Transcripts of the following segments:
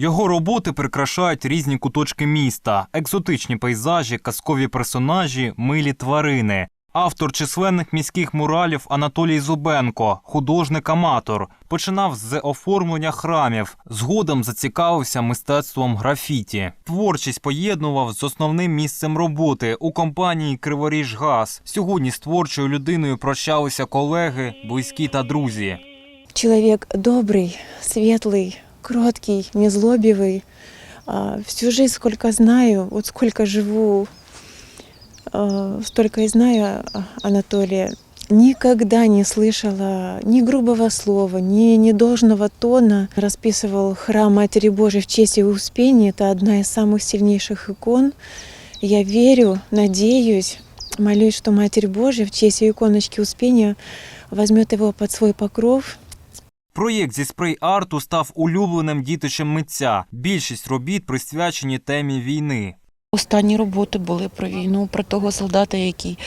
Його роботи прикрашають різні куточки міста, екзотичні пейзажі, казкові персонажі, милі тварини. Автор численних міських муралів Анатолій Зубенко, художник-аматор, починав з оформлення храмів. Згодом зацікавився мистецтвом графіті. Творчість поєднував з основним місцем роботи у компанії Криворіжгаз. Сьогодні з творчою людиною прощалися колеги, близькі та друзі. Человек добрый, светлый, кроткий, незлобивый. А, Всю жизнь, сколько знаю, вот сколько живу, а, столько и знаю а, Анатолия. Никогда не слышала ни грубого слова, ни недолжного тона. Расписывал храм Матери Божией в честь и Успения. Это одна из самых сильнейших икон. Я верю, надеюсь, молюсь, что Матерь Божия в честь иконочки Успения возьмет его под свой покров Проєкт зі спрей-арту став улюбленим дітищем митця. Більшість робіт присвячені темі війни. Останні роботи були про війну, про того солдата, який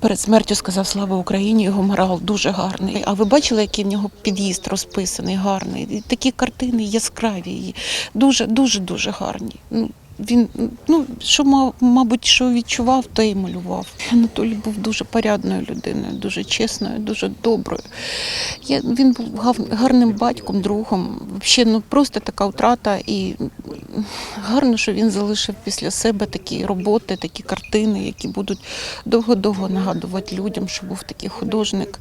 перед смертю сказав Слава Україні. Його морал дуже гарний. А ви бачили, який в нього під'їзд розписаний, гарний? Такі картини яскраві, дуже, дуже, дуже гарні. Ну, він, ну, що мав, мабуть, що відчував, то і малював. Анатолій був дуже порядною людиною, дуже чесною, дуже доброю. Я, він був гав- гарним батьком, другом. Взагалі, ну просто така втрата. І гарно, що він залишив після себе такі роботи, такі картини, які будуть довго-довго нагадувати людям, що був такий художник,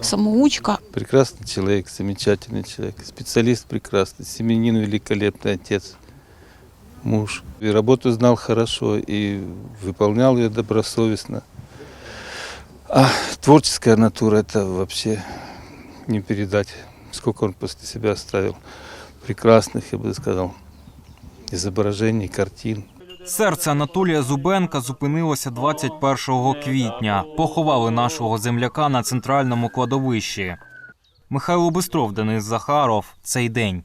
самоучка. Прекрасный человек, замечательный человек, специалист прекрасный, семьянин великолепный отец, муж. И работу знал хорошо и выполнял ее добросовестно. А творческая натура это вообще не передать. Сколько он после себя оставил прекрасных, я бы сказал, изображений, картин. Серце Анатолія Зубенка зупинилося 21 квітня. Поховали нашого земляка на центральному кладовищі. Михайло Бистров, Денис Захаров. Цей день.